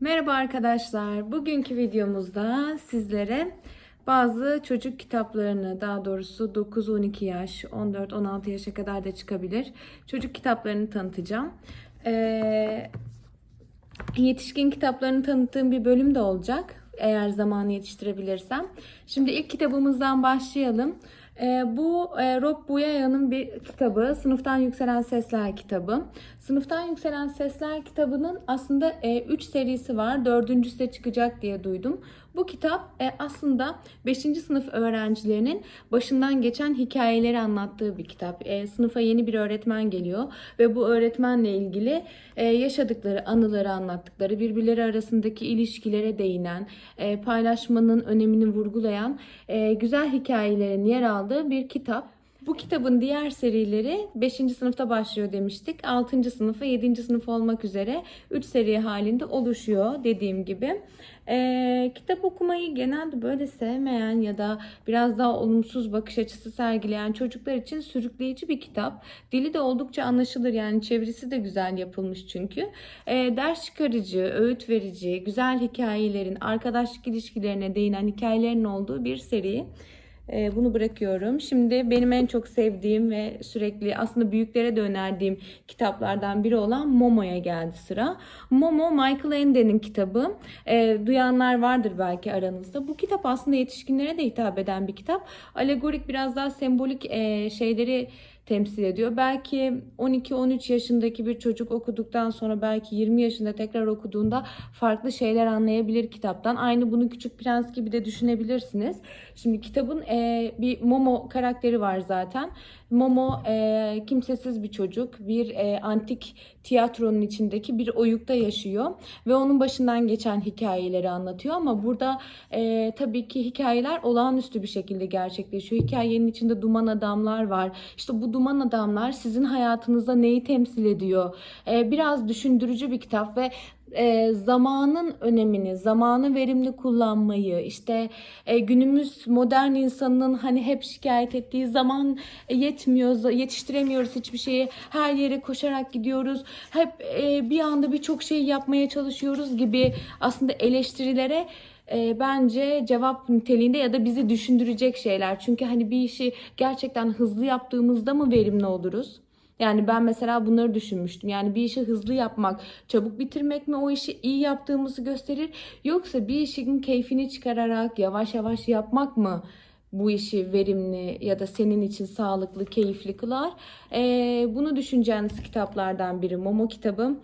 Merhaba arkadaşlar. Bugünkü videomuzda sizlere bazı çocuk kitaplarını, daha doğrusu 9-12 yaş, 14-16 yaşa kadar da çıkabilir çocuk kitaplarını tanıtacağım. Ee, yetişkin kitaplarını tanıttığım bir bölüm de olacak. Eğer zamanı yetiştirebilirsem. Şimdi ilk kitabımızdan başlayalım. Ee, bu e, Rob Buyaya'nın bir kitabı. Sınıftan Yükselen Sesler kitabı. Sınıftan Yükselen Sesler kitabının aslında 3 serisi var. Dördüncüsü de çıkacak diye duydum. Bu kitap e, aslında 5. sınıf öğrencilerinin başından geçen hikayeleri anlattığı bir kitap. E, sınıfa yeni bir öğretmen geliyor ve bu öğretmenle ilgili e, yaşadıkları anıları anlattıkları, birbirleri arasındaki ilişkilere değinen, e, paylaşmanın önemini vurgulayan e, güzel hikayelerin yer aldığı bir kitap. Bu kitabın diğer serileri 5. sınıfta başlıyor demiştik. 6. sınıfa 7. sınıf olmak üzere 3 seri halinde oluşuyor dediğim gibi. Ee, kitap okumayı genelde böyle sevmeyen ya da biraz daha olumsuz bakış açısı sergileyen çocuklar için sürükleyici bir kitap. Dili de oldukça anlaşılır yani çevirisi de güzel yapılmış çünkü. Ee, ders çıkarıcı, öğüt verici, güzel hikayelerin, arkadaşlık ilişkilerine değinen hikayelerin olduğu bir seri. Ee, bunu bırakıyorum. Şimdi benim en çok sevdiğim ve sürekli aslında büyüklere de önerdiğim kitaplardan biri olan Momo'ya geldi sıra. Momo Michael Ende'nin kitabı. Ee, duyanlar vardır belki aranızda. Bu kitap aslında yetişkinlere de hitap eden bir kitap. Alegorik biraz daha sembolik e, şeyleri temsil ediyor. Belki 12-13 yaşındaki bir çocuk okuduktan sonra belki 20 yaşında tekrar okuduğunda farklı şeyler anlayabilir kitaptan. Aynı bunu Küçük Prens gibi de düşünebilirsiniz. Şimdi kitabın e, bir Momo karakteri var zaten. Momo e, kimsesiz bir çocuk. Bir e, antik tiyatronun içindeki bir oyukta yaşıyor. Ve onun başından geçen hikayeleri anlatıyor. Ama burada e, tabii ki hikayeler olağanüstü bir şekilde gerçekleşiyor. Hikayenin içinde duman adamlar var. İşte bu duman adamlar sizin hayatınızda neyi temsil ediyor? E, biraz düşündürücü bir kitap ve e, zamanın önemini, zamanı verimli kullanmayı, işte e, günümüz modern insanının hani hep şikayet ettiği zaman yetmiyor, yetiştiremiyoruz hiçbir şeyi, her yere koşarak gidiyoruz, hep e, bir anda birçok şey yapmaya çalışıyoruz gibi aslında eleştirilere e, bence cevap niteliğinde ya da bizi düşündürecek şeyler. Çünkü hani bir işi gerçekten hızlı yaptığımızda mı verimli oluruz? Yani ben mesela bunları düşünmüştüm. Yani bir işi hızlı yapmak, çabuk bitirmek mi o işi iyi yaptığımızı gösterir? Yoksa bir işin keyfini çıkararak yavaş yavaş yapmak mı bu işi verimli ya da senin için sağlıklı, keyifli kılar? Ee, bunu düşüneceğiniz kitaplardan biri Momo kitabım.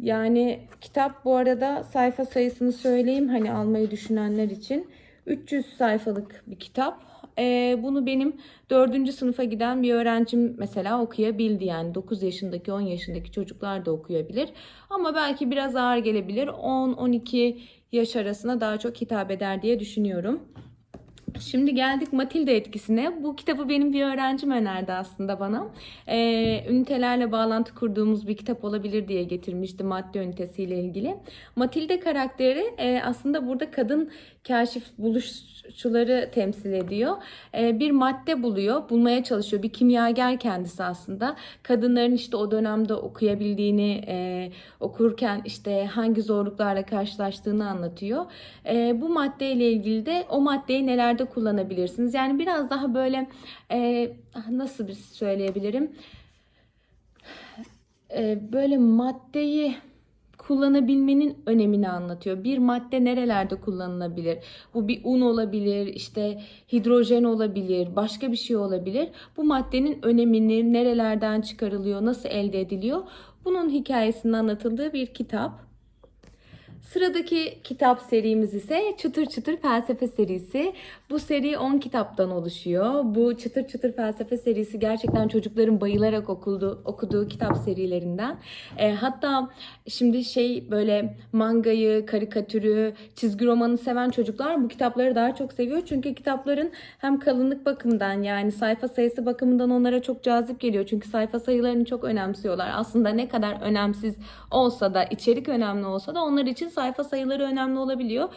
Yani kitap bu arada sayfa sayısını söyleyeyim hani almayı düşünenler için. 300 sayfalık bir kitap. Ee, bunu benim 4. sınıfa giden bir öğrencim mesela okuyabildi. Yani 9 yaşındaki 10 yaşındaki çocuklar da okuyabilir. Ama belki biraz ağır gelebilir. 10-12 yaş arasına daha çok hitap eder diye düşünüyorum. Şimdi geldik Matilda etkisine. Bu kitabı benim bir öğrencim önerdi aslında bana. Ee, ünitelerle bağlantı kurduğumuz bir kitap olabilir diye getirmişti madde ünitesiyle ilgili. Matilda karakteri e, aslında burada kadın kaşif buluşçuları temsil ediyor. Ee, bir madde buluyor, bulmaya çalışıyor. Bir kimyager kendisi aslında. Kadınların işte o dönemde okuyabildiğini, e, okurken işte hangi zorluklarla karşılaştığını anlatıyor. E, bu maddeyle ilgili de o maddeyi nelerde kullanabilirsiniz? Yani biraz daha böyle e, nasıl bir söyleyebilirim? E, böyle maddeyi kullanabilmenin önemini anlatıyor. Bir madde nerelerde kullanılabilir? Bu bir un olabilir, işte hidrojen olabilir, başka bir şey olabilir. Bu maddenin önemini nerelerden çıkarılıyor, nasıl elde ediliyor? Bunun hikayesinin anlatıldığı bir kitap. Sıradaki kitap serimiz ise Çıtır Çıtır Felsefe serisi. Bu seri 10 kitaptan oluşuyor. Bu Çıtır Çıtır Felsefe serisi gerçekten çocukların bayılarak okuduğu, okuduğu kitap serilerinden. E, hatta şimdi şey böyle mangayı, karikatürü, çizgi romanı seven çocuklar bu kitapları daha çok seviyor. Çünkü kitapların hem kalınlık bakımından yani sayfa sayısı bakımından onlara çok cazip geliyor. Çünkü sayfa sayılarını çok önemsiyorlar. Aslında ne kadar önemsiz olsa da içerik önemli olsa da onlar için sayfa sayıları önemli olabiliyor.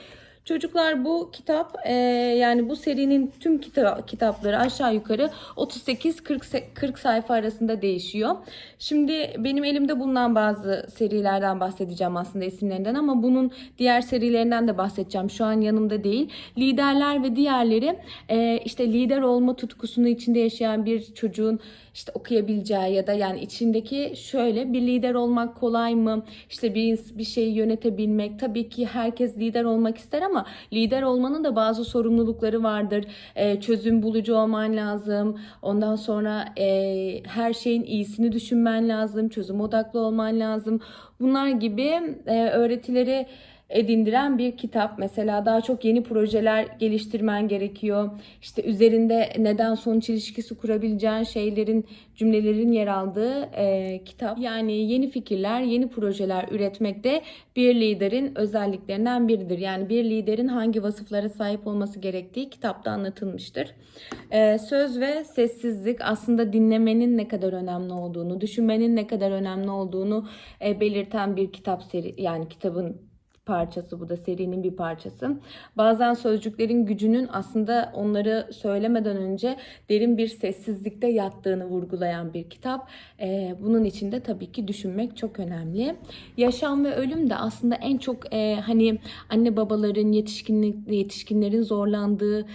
Çocuklar bu kitap e, yani bu serinin tüm kita- kitapları aşağı yukarı 38-40 sayfa arasında değişiyor. Şimdi benim elimde bulunan bazı serilerden bahsedeceğim aslında isimlerinden ama bunun diğer serilerinden de bahsedeceğim. Şu an yanımda değil. Liderler ve diğerleri e, işte lider olma tutkusunu içinde yaşayan bir çocuğun işte okuyabileceği ya da yani içindeki şöyle bir lider olmak kolay mı? İşte bir bir şeyi yönetebilmek. Tabii ki herkes lider olmak ister ama lider olmanın da bazı sorumlulukları vardır. Ee, çözüm bulucu olman lazım. Ondan sonra e, her şeyin iyisini düşünmen lazım. Çözüm odaklı olman lazım. Bunlar gibi e, öğretileri edindiren bir kitap. Mesela daha çok yeni projeler geliştirmen gerekiyor. İşte üzerinde neden sonuç ilişkisi kurabileceğin şeylerin, cümlelerin yer aldığı e, kitap. Yani yeni fikirler, yeni projeler üretmek de bir liderin özelliklerinden biridir. Yani bir liderin hangi vasıflara sahip olması gerektiği kitapta anlatılmıştır. E, söz ve sessizlik aslında dinlemenin ne kadar önemli olduğunu, düşünmenin ne kadar önemli olduğunu e, belirten bir kitap seri yani kitabın parçası bu da serinin bir parçası. Bazen sözcüklerin gücünün aslında onları söylemeden önce derin bir sessizlikte yattığını vurgulayan bir kitap. Ee, bunun için de tabii ki düşünmek çok önemli. Yaşam ve ölüm de aslında en çok e, hani anne babaların yetişkinlik yetişkinlerin zorlandığı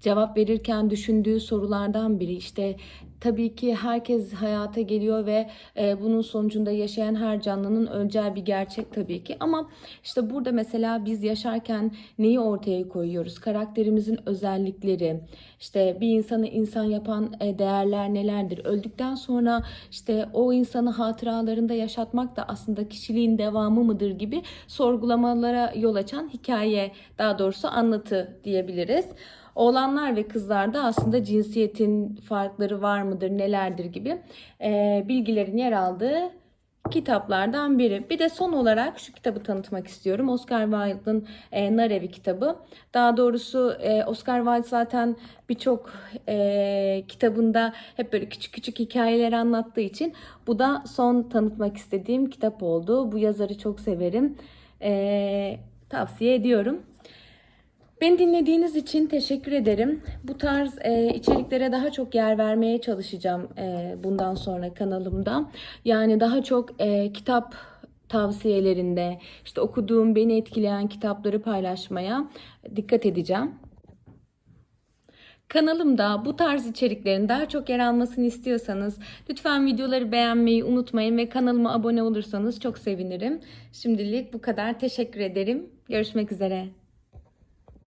cevap verirken düşündüğü sorulardan biri. İşte tabii ki herkes hayata geliyor ve e, bunun sonucunda yaşayan her canlının öleceği bir gerçek tabii ki. Ama işte burada mesela biz yaşarken neyi ortaya koyuyoruz? Karakterimizin özellikleri, işte bir insanı insan yapan e, değerler nelerdir? Öldükten sonra işte o insanı hatıralarında yaşatmak da aslında kişiliğin devamı mıdır gibi sorgulamalara yol açan hikaye, daha doğrusu anlatı diyebiliriz. Oğlanlar ve kızlarda aslında cinsiyetin farkları var mıdır, nelerdir gibi e, bilgilerin yer aldığı kitaplardan biri. Bir de son olarak şu kitabı tanıtmak istiyorum. Oscar Wilde'ın e, Narevi kitabı. Daha doğrusu e, Oscar Wilde zaten birçok e, kitabında hep böyle küçük küçük hikayeler anlattığı için bu da son tanıtmak istediğim kitap oldu. Bu yazarı çok severim. E, tavsiye ediyorum. Beni dinlediğiniz için teşekkür ederim. Bu tarz e, içeriklere daha çok yer vermeye çalışacağım e, bundan sonra kanalımda. Yani daha çok e, kitap tavsiyelerinde, işte okuduğum, beni etkileyen kitapları paylaşmaya dikkat edeceğim. Kanalımda bu tarz içeriklerin daha çok yer almasını istiyorsanız lütfen videoları beğenmeyi unutmayın ve kanalıma abone olursanız çok sevinirim. Şimdilik bu kadar. Teşekkür ederim. Görüşmek üzere.